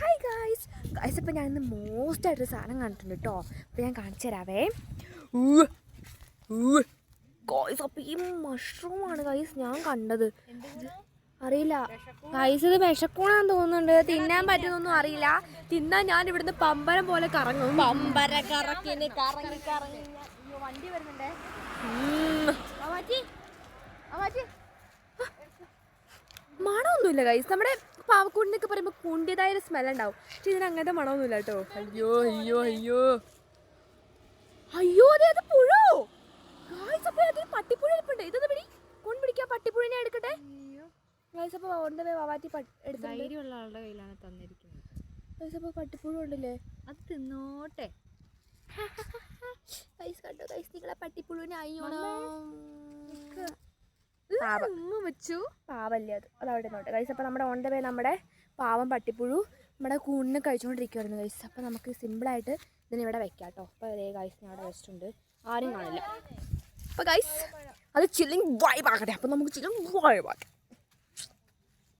Hi guys guys ഇപ്പം ഞാൻ ഇന്ന് മോസ്റ്റ് ആയിട്ടൊരു സാധനം കണ്ടിട്ടുണ്ട് കേട്ടോ അപ്പോൾ ഞാൻ കാണിച്ചു തരാവേ. ഗായ്സ് അപ്പോൾ ഈ മഷ്റൂമാണ് ഗായ്സ് ഞാൻ കണ്ടത്. അറിയില്ല. ഗായ്സ് ഇത് വിഷക്കൂണാന്ന് തോന്നുന്നുണ്ട്. തിന്നാൻ പറ്റുന്നൊന്നും അറിയില്ല. തിന്നാൻ ഞാൻ ഇവിടുന്ന് പമ്പരം പോലെ കറങ്ങും. പമ്പര കറക്കിന് കറങ്ങി കറങ്ങി. വണ്ടി വരുന്നുണ്ടേ. മണമൊന്നുമില്ല ഗൈസ് നമ്മുടെ പാവക്കൂടിനൊക്കെ സ്മെൽ ഉണ്ടാവും പക്ഷെ ഇതിന് അങ്ങനത്തെ മണമൊന്നുമില്ല കേട്ടോ. അയ്യോ അയ്യോ അയ്യോ. അയ്യോ അതെ അത് പുഴോ? പട്ടിപ്പുഴ ഇരിപ്പുണ്ട്. ഇതൊന്ന് പിടി കൊണ്ട് പട്ടിപ്പുഴനെ എടുക്കട്ടെ? വാവാറ്റി ധൈര്യമുള്ള ആളുടെ കയ്യിലാണ് തന്നിരിക്കുന്നത്. പട്ടിപ്പുഴ ഉണ്ടല്ലേ? അത് തിന്നോട്ടെ. കണ്ടോ? നിങ്ങളെ പട്ടിപ്പുഴുവിനെ അയ്യോണോ ഉമ്മ വെച്ചു പാവല്ലേ അത്. അത് അവിടെ നോട്ടെ ഗൈസ് അപ്പോൾ നമ്മുടെ ഓൺ ദ വേ നമ്മുടെ പാവം പട്ടിപ്പുഴു നമ്മുടെ കൂണിന് കഴിച്ചുകൊണ്ടിരിക്കുവായിരുന്നു ഗൈസ്. അപ്പോൾ നമുക്ക് സിമ്പിളായിട്ട് ഇതിന് ഇവിടെ വെക്കാം കേട്ടോ. അപ്പോൾ അതേ ഗൈസ് ഞാൻ അവിടെ വെച്ചിട്ടുണ്ട്. ആരും കാണില്ല. അപ്പോൾ ഗൈസ് അത് ചില്ലിങ് വൈബ് അപ്പം അപ്പോൾ നമുക്ക് ചില്ലിങ് വൈബ് ആക്കാം.